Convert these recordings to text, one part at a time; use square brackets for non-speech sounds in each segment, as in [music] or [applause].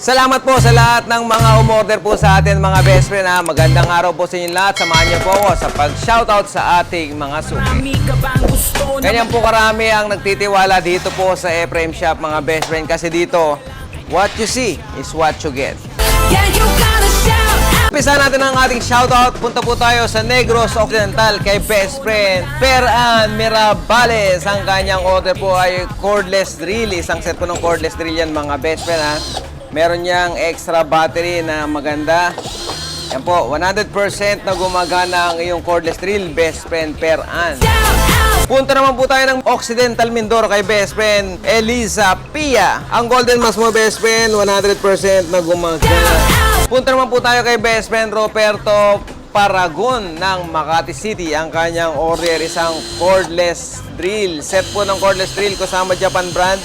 Salamat po sa lahat ng mga umorder po sa atin mga best friend ha. Magandang araw po sa inyo lahat. Samahan niyo po ako sa pag-shoutout sa ating mga suki. Ganyan po karami ang nagtitiwala dito po sa Ephraim Shop mga best friend kasi dito, what you see is what you get. Yeah, you Umpisa natin ang ating shoutout. Punta po tayo sa Negros Occidental kay best friend Peran Mirabales. Ang kanyang order po ay cordless drill. Isang set po ng cordless drill yan mga best friend ha. Meron niyang extra battery na maganda. Yan po, 100% na gumagana ang iyong cordless drill, best friend Peran. Punta naman po tayo ng Occidental Mindoro kay best friend Eliza Pia. Ang golden mask mo best friend, 100% na gumagana. Punta naman po tayo kay best friend Roberto Paragon ng Makati City. Ang kanyang order isang cordless drill. Set po ng cordless drill kasama Japan brand.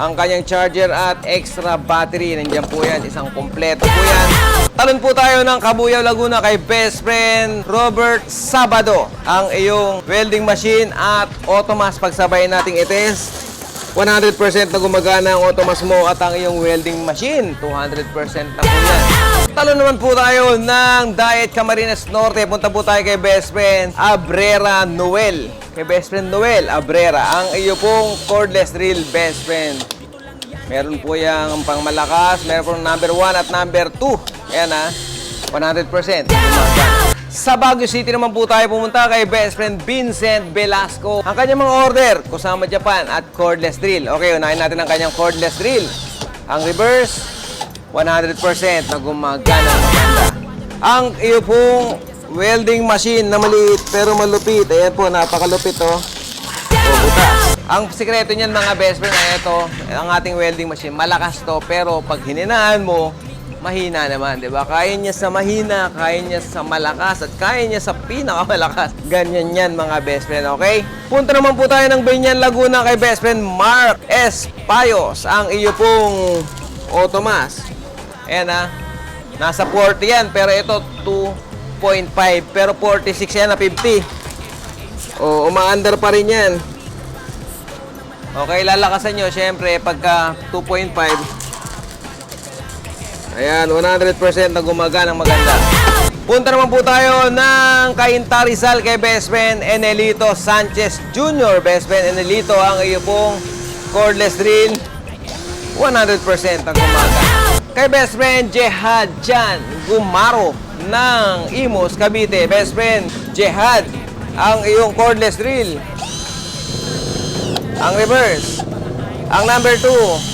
Ang kanyang charger at extra battery. Nandiyan po yan. Isang kompleto po yan. Talon po tayo ng Kabuyaw, Laguna kay best friend Robert Sabado. Ang iyong welding machine at automas pagsabay nating itest. 100% na gumagana ang automas mo at ang iyong welding machine. 200% na po yan. Talon naman po tayo ng Diet Camarines Norte. Punta po tayo kay best friend Abrera Noel. Kay best friend Noel Abrera. Ang iyo pong cordless drill best friend. Meron po yung pangmalakas, meron po number 1 at number 2. Ayan ha, 100%. Gumagana. Sa Baguio City naman po tayo pumunta kay best friend Vincent Velasco. Ang kanyang mga order, Kusama Japan at cordless drill. Okay, unahin natin ang kanyang cordless drill. Ang reverse, 100% na gumagana. Ang iyo pong welding machine na maliit pero malupit. Ayan po, napakalupit oh. O, butas. Ang sikreto niyan mga best friend ay ito, ang ating welding machine. Malakas to, pero pag hininaan mo, mahina naman, di ba? Kaya niya sa mahina, kaya niya sa malakas, at kaya niya sa pinakamalakas. Ganyan yan mga best friend, okay? Punta naman po tayo ng Banyan Laguna kay best friend Mark S. Payos, ang iyo pong Automas. Ayan ha, nasa 40 yan, pero ito 2.5, pero 46 yan na 50. O, umaandar pa rin yan. Okay, lalakasan nyo, syempre, pagka 2.5, ayan, 100% na gumagana ng maganda. Punta naman po tayo ng Cainta Rizal kay best friend Enelito Sanchez Jr. Best friend Enelito, ang iyo pong cordless drill, 100% ang gumagana. Kay best friend Jehad Jan Gumaro ng Imos, Cavite. Best friend Jehad, ang iyong cordless drill, ang reverse. Ang number 2,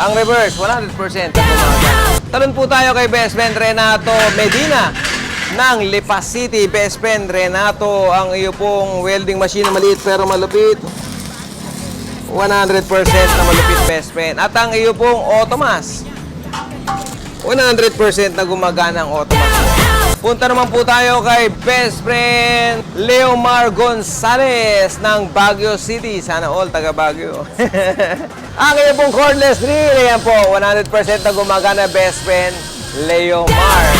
ang reverse, 100% ang gumagana. Talon po tayo kay best friend Renato Medina ng Lipas City. Best friend Renato, ang iyo pong welding machine na maliit pero malupit. 100% na malupit best friend. At ang iyo pong automas. 100% na gumagana ang automas. Punta naman po tayo kay best friend Leomar Gonzalez ng Baguio City. Sana all taga Baguio. [laughs] ang iyo pong cordless drill. Ayan po, 100% na gumagana best friend Leomar.